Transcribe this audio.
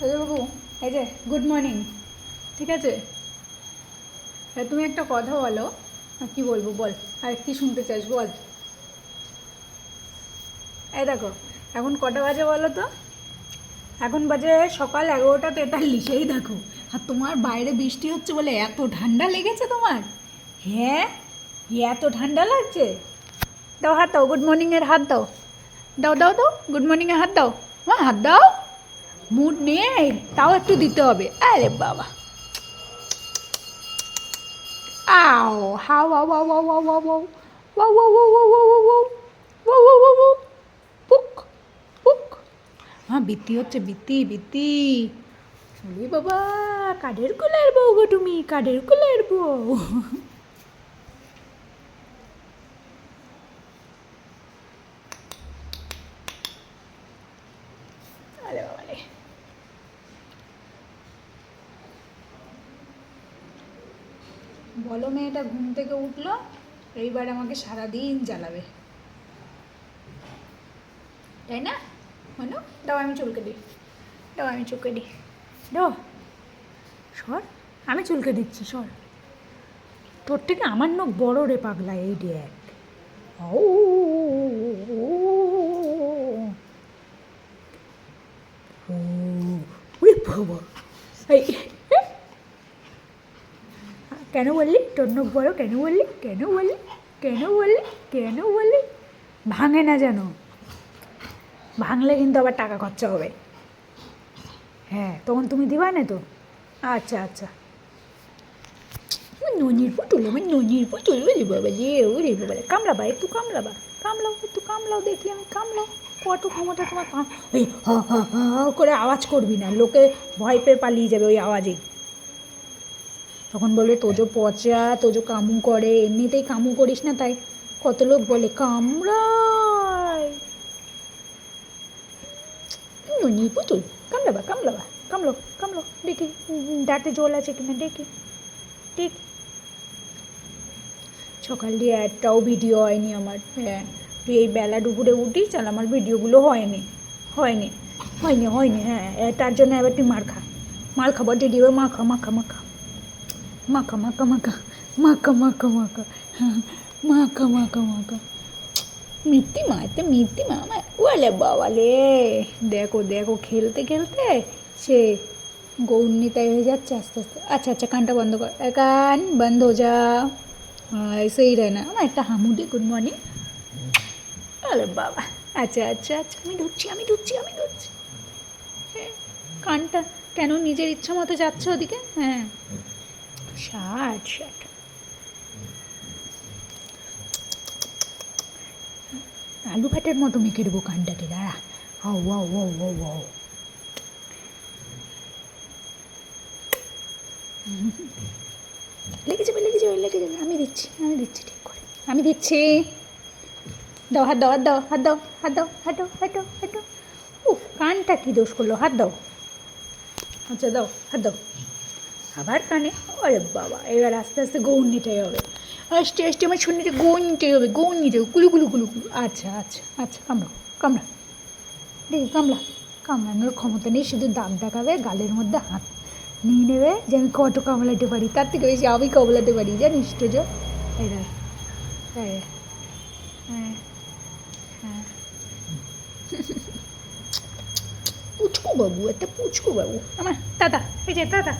বাবু, এই যে good morning ঠিক আছে? হ্যাঁ তুমি একটা কথা বলো কি বলব, বল, আর কি শুনতে চাস, বল। এই দেখো, এখন কটা বাজে বলো তো? এখন বাজে সকাল এগারোটা তেতাল্লিশ, এই দেখো, আর তোমার বাইরে বৃষ্টি হচ্ছে বলে এত ঠান্ডা লেগেছে তোমার? হ্যাঁ? এত ঠান্ডা লাগছে? দাও হাত দাও গুড মর্নিংয়ের হাত দাও। দাও দাও দাও গুড মর্নিংয়ের হাত দাও। মা, হাত দাও। মুড নেই তাও একটু দিতে হবে আরে বাবা আও হাও আও আও আও আও আও আও Wow, wow, wow, wow, হ্যাঁ বৃত্তি হচ্ছে বৃত্তি বৃত্তি বাবা কাদের কুলের বউ গো তুমি কাদের কুলের বউ বলো মেয়েটা ঘুম থেকে উঠল, এইবার আমাকে সারাদিন জ্বালাবে। তাই না? মানু, দাও আমি চুলকে দিই। দাও আমি চুলকে দিই। দাও। সর, আমি চুলকে দিচ্ছি, সর। তোর থেকে আমার নখ বড় রে পাগলা, এই দেখ। ও উরে বাবা। এই কেন বললি? তোর বড় কেন বললি? কেন বললি? কেন বললি? কেন বললি? ভাঙে না যেন। ভাঙলে কিন্তু আবার টাকা খরচা হবে। হ্যাঁ তখন তুমি দিবা না তো? আচ্ছা আচ্ছা। ননির পুতুল আমার ননির পুতুল, ওরে বাবা যে ওরে বাবা রে। কামড়াবা, একটু কামড়াবা। কামলাও একটু কামলাও দেখি আমি কামলাও কত ক্ষমতা তোমার এই হা হা করে আওয়াজ করবি না। লোকে ভয় পেয়ে পালিয়ে যাবে ওই আওয়াজেই। তখন বলবে, তোজো পচা, তোজো কামু করে, এমনিতেই কামু করিস না তাই? কত লোক বলে, কামড়ায়। ননি পুতুল, কামড়াবা কামড়াবা কামলো কামলো দেখি, দাঁতে জল আছে কিনা, দেখি, ঠিক। সকাল দিয়ে একটাও ভিডিও হয়নি আমার হ্যাঁ। তুই এই বেলা দুপুরে উঠিস, আর আমার ভিডিওগুলো হয়নি হয়নি হয়নি হয়নি হ্যাঁ। তার জন্য এবার তুই মার খা, মার খাবার দিদি মাখা মাখা মাখা মাকা মাকা মাকা মাকা মাকা মাকা মাকা মাকা মাকা মিত্তি মা এতে মিত্তি মা আমার ওয়ালে বাবালে দেখো দেখো খেলতে খেলতে সে গৌন্নিতাই হয়ে যাচ্ছে আস্তে আস্তে আচ্ছা আচ্ছা কানটা বন্ধ কর কান বন্ধ হয়ে যা সেই রে না আমার একটা হামু দে গুড মর্নিং আরে বাবা আচ্ছা আচ্ছা আচ্ছা আমি ঢুকছি আমি ঢুকছি আমি ঢুকছি কানটা কেন নিজের ইচ্ছা মতো যাচ্ছে ওদিকে হ্যাঁ ষাট ষাট আলু ভাতের মতো মেখে দেবো কানটাকে, দাঁড়া। আও আও ও ও ও লেগে যাবে লেগে যাবে লেগে যাবে। আমি দিচ্ছি আমি দিচ্ছি, ঠিক করে। আমি দিচ্ছি। দাও, হাত দাও হাত দাও হাত দাও হাত দাও হাত দাও হাত দাও হাত দাও। উফ, কানটা কী দোষ করল? হাত দাও। আচ্ছা দাও, হাত দাও। আবার কানে আরে বাবা, এবার আস্তে আস্তে গৌন নিতেই হবে। আস্তে আস্তে আমার শরীরে গৌন নিতেই হবে গৌন নিতে হবে। কুলু কুলু কুলু কুলু। আচ্ছা আচ্ছা আচ্ছা কামড়া কামড়া দেখি, কামড়া, কামড়ানোর ক্ষমতা নেই, শুধু দাঁত দেখাবে, গালের মধ্যে হাত নিয়ে নেবে, যে আমি কত কামলাতে পারি, তার থেকে বেশি আমি কামলাতে পারি, জানিস তো যে দেখ হ্যাঁ হ্যাঁ। পুচকু বাবু, একটা পুচকু বাবু। আমার, দাদা, এই যে, দাদা।